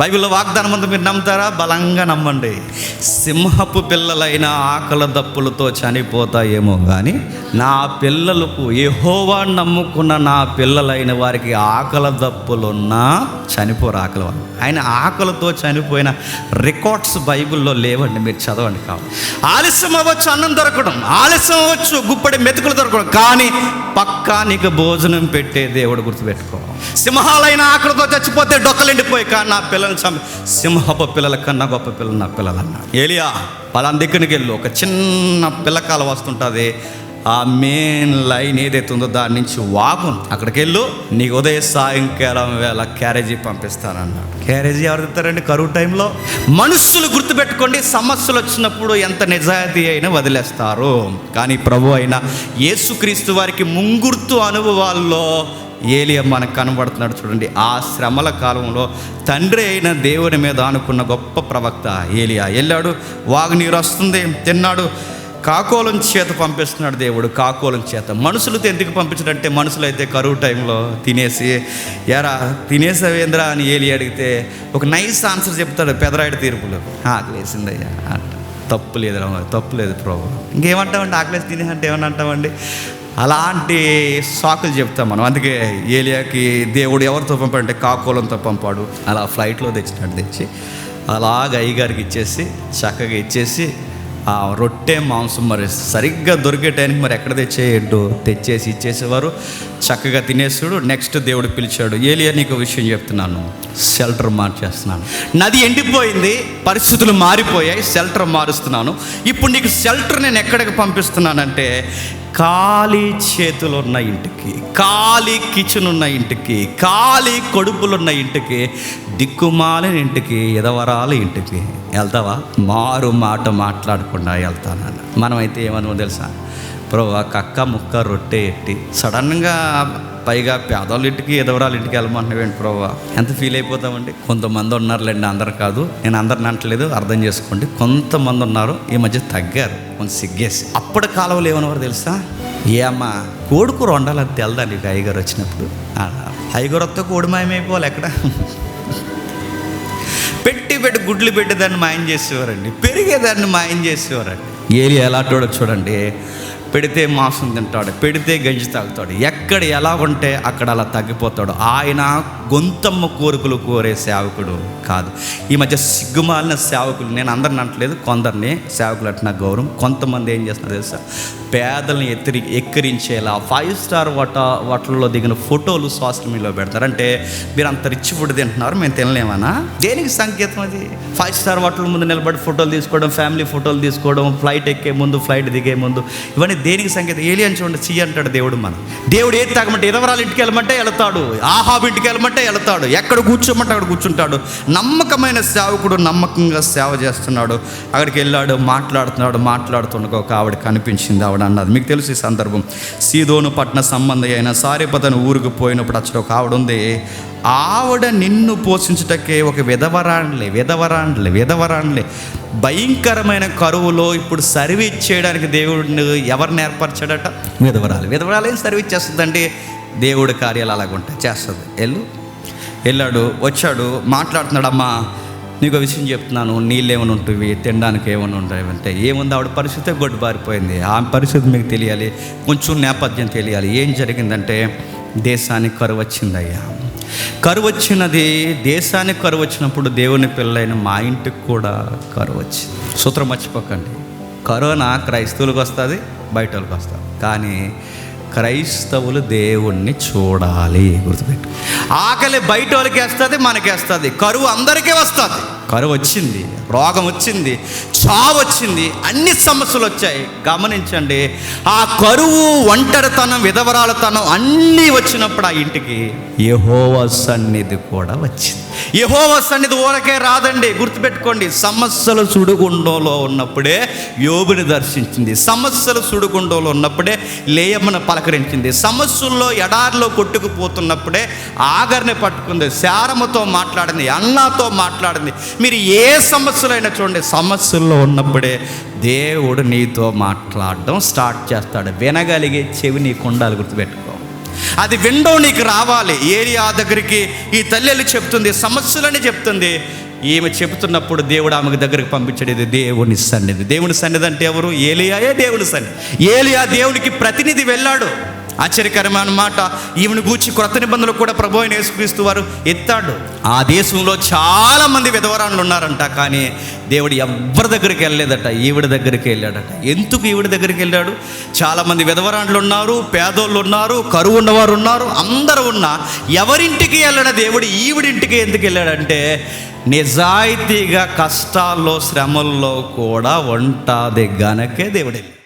బైబిల్లో వాగ్దానం అంతా మీరు నమ్ముతారా? బలంగా నమ్మండి. సింహపు పిల్లలైన ఆకల దప్పులతో చనిపోతాయేమో కానీ నా పిల్లలకు ఎహోవా నమ్ముకున్న నా పిల్లలైన వారికి ఆకల దప్పులున్నా చనిపోరు ఆకలి వాళ్ళు. ఆయన ఆకలితో చనిపోయిన రికార్డ్స్ బైబిల్లో లేవండి మీరు చదవండి కావాలి ఆలస్యం అవ్వచ్చు అన్నం దొరకడం. ఆలస్యం అవ్వచ్చు గుప్పడి మెతుకులు దొరకడం. కానీ పక్కా నీకు భోజనం పెట్టే దేవుడు గుర్తుపెట్టుకో. సింహాలైన ఆకలితో చచ్చిపోతే డొక్కలు ఎండిపోయి కానీ నా పిల్లల్ని చంపి. సింహపు పిల్లల కన్నా గొప్ప పిల్లలు నా పిల్లలు అన్నాడు ఏలియా పలానా దగ్గరికి వెళ్ళు. ఒక చిన్న పిల్లకాల వస్తుంటుంది. ఆ మెయిన్ లైన్ ఏదైతే ఉందో దాని నుంచి వాగు. అక్కడికి వెళ్ళు. నీకు ఉదయ సాయంకాలం వేళ క్యారేజీ పంపిస్తానన్నాడు క్యారేజీ ఎవరు తెస్తారండి? కరువు టైంలో? మనుషులు గుర్తుపెట్టుకోండి సమస్యలు వచ్చినప్పుడు ఎంత నిజాయితీ అయినా వదిలేస్తారు. కానీ ప్రభు అయిన యేసుక్రీస్తు వారికి ముంగుర్తు అనుభవాల్లో ఏలియా మనకు కనబడుతున్నాడు చూడండి. ఆ శ్రమల కాలంలో తండ్రి అయిన దేవుని మీద అనుకున్న గొప్ప ప్రవక్త ఏలియా. వెళ్ళాడు వాగు నీరు వస్తుంది తిన్నాడు. కాకోలం చేత పంపిస్తున్నాడు దేవుడు కాకోలం చేత. మనుషులతో ఎందుకు పంపించడంటే మనుషులు అయితే కరువు టైంలో తినేసి ఎరా తినేసావేంద్రా? అని ఏలి అడిగితే ఒక నైస్ ఆన్సర్ చెప్తాడు పెదరాయుడు తీర్పులు. ఆకలేసిందయ్యా అంట. తప్పు లేదు రా, తప్పు లేదు ప్రభు. ఇంకేమంటామండి? ఆకలేసి తినే అంటే ఏమని అంటామండి? అలాంటి సాకులు చెప్తాం మనం. అందుకే ఏలియాకి దేవుడు ఎవరితో పంపాడంటే కాకోలంతో పంపాడు. అలా ఫ్లైట్లో తెచ్చినట్టు తెచ్చి అలాగ అయ్యగారికి ఇచ్చేసి చక్కగా ఇచ్చేసి ఆ రొట్టె మాంసం మరి సరిగ్గా దొరికే టైంకి మరి ఎక్కడ తెచ్చేయడ్డు తెచ్చేసి ఇచ్చేసేవారు. చక్కగా తినేసాడు. నెక్స్ట్ దేవుడు పిలిచాడు ఏలియా నీకు విషయం చెప్తున్నాను. షెల్టర్ మార్చేస్తున్నాను. నది ఎండిపోయింది పరిస్థితులు మారిపోయాయి షెల్టర్ మారుస్తున్నాను. ఇప్పుడు నీకు షెల్టర్ నేను ఎక్కడికి పంపిస్తున్నానంటే ఖాళీ చేతులు ఉన్న ఇంటికి ఖాళీ కిచెన్ ఉన్న ఇంటికి ఖాళీ కొడుపులున్న ఇంటికి దిక్కుమాలిన ఇంటికి ఎదవరాల ఇంటికి వెళ్తావా? మారు మాట మాట్లాడకుండా వెళ్తానన్న మనమైతే ఏమనుకో తెలుసా? ప్రభు కక్క ముక్క రొట్టె ఎట్టి సడన్గా పైగా పేదవాళ్ళ ఇంటికి ఎదవరాల ఇంటికి వెళ్ళమంటున్నావేంటి ఎంత ఫీల్ అయిపోతామండి? కొంతమంది ఉన్నారులేండి అందరు కాదు. నేను అందరిని అంటలేదు అర్థం చేసుకోండి. కొంతమంది ఉన్నారు ఈ మధ్య తగ్గారు కొంచెం సిగ్గేసి. అప్పటి కాలంలో ఏమన్నవారు తెలుసా? ఏ అమ్మ కోడుకూర వండాలని తెలదా నీకు అయ్యగారు వచ్చినప్పుడు. అయ్యగారు వస్తే కోడి మాయమైపోవాలి ఎక్కడ? పెట్టి పెట్టి గుడ్లు పెట్టి దాన్ని మాయం చేసేవారండి. పెరిగేదాన్ని మాయం చేసేవారండి. ఏలి ఎలాంటి చూడండి పెడితే మాంసం తింటాడు పెడితే గంజి తాగుతాడు. ఎక్కడ ఎలా ఉంటే అక్కడ అలా తగ్గిపోతాడు. ఆయన గొంతమ్మ కోరికలు కోరే సేవకుడు కాదు. ఈ మధ్య సిగ్గుమాలిన సేవకులు నేను అందరిని అంటలేదు కొందరిని సేవకులు అంటే గౌరవం. కొంతమంది ఏం చేస్తున్నారు తెలుసా? పేదల్ని ఎత్తిరి ఎక్కిరించేలా ఫైవ్ స్టార్ వాట వాటల్లో దిగిన ఫోటోలు సోషల్ మీడియాలో పెడతారు. అంటే మీరు అంత రిచ్ ఫుడ్ తింటున్నారు మేము తినలేమనా? దేనికి సంకేతం అది? ఫైవ్ స్టార్ వాటిల ముందు నిలబడి ఫోటోలు తీసుకోవడం ఫ్యామిలీ ఫోటోలు తీసుకోవడం ఫ్లైట్ ఎక్కే ముందు ఫ్లైట్ దిగే ముందు ఇవన్నీ దేనికి సంకేతం? ఏలి అని చూడండి చెయ్యి అంటాడు దేవుడు మన. దేవుడు ఏది తాగమంటే ఎదవరాలు ఇంటికి వెళ్ళమంటే వెళ్తాడు. ఆహాబ్ ఇంటికి వెళ్ళమంటే వెళ్తాడు. ఎక్కడ కూర్చోమంటే అక్కడ కూర్చుంటాడు. నమ్మకమైన సేవకుడు నమ్మకంగా సేవ చేస్తున్నాడు. అక్కడికి వెళ్ళాడు మాట్లాడుతున్నాడు మాట్లాడుతుండగా ఒక ఆవిడ కనిపించింది ఆవిడ అన్నది. మీకు తెలుసు ఈ సందర్భం. సీదోను పట్న సంబంధి అయిన సారేపతను ఊరికి పోయినప్పుడు అచ్చట ఒక ఆవిడ ఉంది. ఆవిడ నిన్ను పోషించుటకే ఒక విధవరాండ్లే విధవరాండ్లే విధవరాండ్లే భయంకరమైన కరువులో ఇప్పుడు సర్వీస్ చేయడానికి దేవుడిని ఎవరిని ఏర్పరచాడట? విధవరాలు. విధవరాలు ఏం సర్వీస్ చేస్తుందండి? దేవుడి కార్యాలు అలాగుంటాయి చేస్తుంది. వెళ్ళు. వెళ్ళాడు వచ్చాడు మాట్లాడుతున్నాడమ్మా. నీకు విషయం చెప్తున్నాను. నీళ్ళు ఏమైనా ఉంటుంది తినడానికి ఏమైనా ఉంటాయి అంటే ఏముంది? ఆవిడ పరిస్థితి గొడ్డు బారిపోయింది. ఆ పరిస్థితి మీకు తెలియాలి. కొంచెం నేపథ్యం తెలియాలి. ఏం జరిగిందంటే దేశానికి కరువు వచ్చిందయ్యా. కరువు వచ్చినది దేశానికి కరువు వచ్చినప్పుడు దేవుని పిల్లలైన మా ఇంటికి కూడా కరువు వచ్చింది సూత్రం మర్చిపోకండి. కరోనా క్రైస్తవులకు వస్తుంది బయట వాళ్ళకి వస్తుంది. కానీ క్రైస్తవులు దేవుణ్ణి చూడాలి గుర్తుపెట్టు ఆకలి బయట వాళ్ళకి వేస్తుంది కరువు అందరికీ వస్తుంది. కరువు వచ్చింది రోగం వచ్చింది చావు వచ్చింది అన్ని సమస్యలు వచ్చాయి. గమనించండి ఆ కరువు ఒంటరితనం విధవరాలతనం అన్నీ వచ్చినప్పుడు ఆ ఇంటికి యహోవ సన్నిధి కూడా వచ్చింది. యహోవ సన్నిధి ఊరకే రాదండి. గుర్తుపెట్టుకోండి సమస్యలు సుడుగుండంలో ఉన్నప్పుడే యోగుని దర్శించింది. సమస్యలు సుడుగుండంలో ఉన్నప్పుడే లేయమ్మను పలకరించింది. సమస్యల్లో ఎడారిలో కొట్టుకుపోతున్నప్పుడే ఆ హాగర్ని పట్టుకుంది శారముతో మాట్లాడింది అన్నాతో మాట్లాడింది. మీరు ఏ సమస్యలైనా చూడండి సమస్యల్లో ఉన్నప్పుడే దేవుడు నీతో మాట్లాడడం స్టార్ట్ చేస్తాడు. వినగలిగే చెవి నీ కొండాలు గుర్తుపెట్టుకో. అది విండో నీకు రావాలి. ఏరియా దగ్గరికి ఈ తల్లి చెప్తుంది సమస్యలని చెప్తుంది. ఈమె చెబుతున్నప్పుడు దేవుడు ఆమెకు దగ్గరికి పంపించడేది దేవుని సన్నిధి. దేవుని సన్నిధి అంటే ఎవరు? ఏలియాయే దేవుని సన్నిధి. ఏలియా దేవునికి ప్రతినిధి వెళ్ళాడు. ఆశ్చర్యకరమైన మాట. ఈమెను గూర్చి క్రొత్త నిబంధనలు కూడా ప్రభు అయిన యేసుక్రీస్తు వారు ఎత్తాడు. ఆ దేశంలో చాలామంది విధవరాన్లు ఉన్నారంట కానీ దేవుడు ఎవరి దగ్గరికి వెళ్ళలేదట ఈవిడ దగ్గరికి వెళ్ళాడట. ఎందుకు ఈవిడ దగ్గరికి వెళ్ళాడు? చాలామంది విధవరాండ్లు ఉన్నారు పేదోళ్ళు ఉన్నారు కరువు ఉన్నవారు ఉన్నారు అందరూ ఉన్నా ఎవరింటికి వెళ్ళాడు దేవుడు ఈవిడింటికి ఎందుకు వెళ్ళాడంటే నిజాయితీగా కష్టాల్లో శ్రమల్లో కూడా వంట గనకే దేవుడు.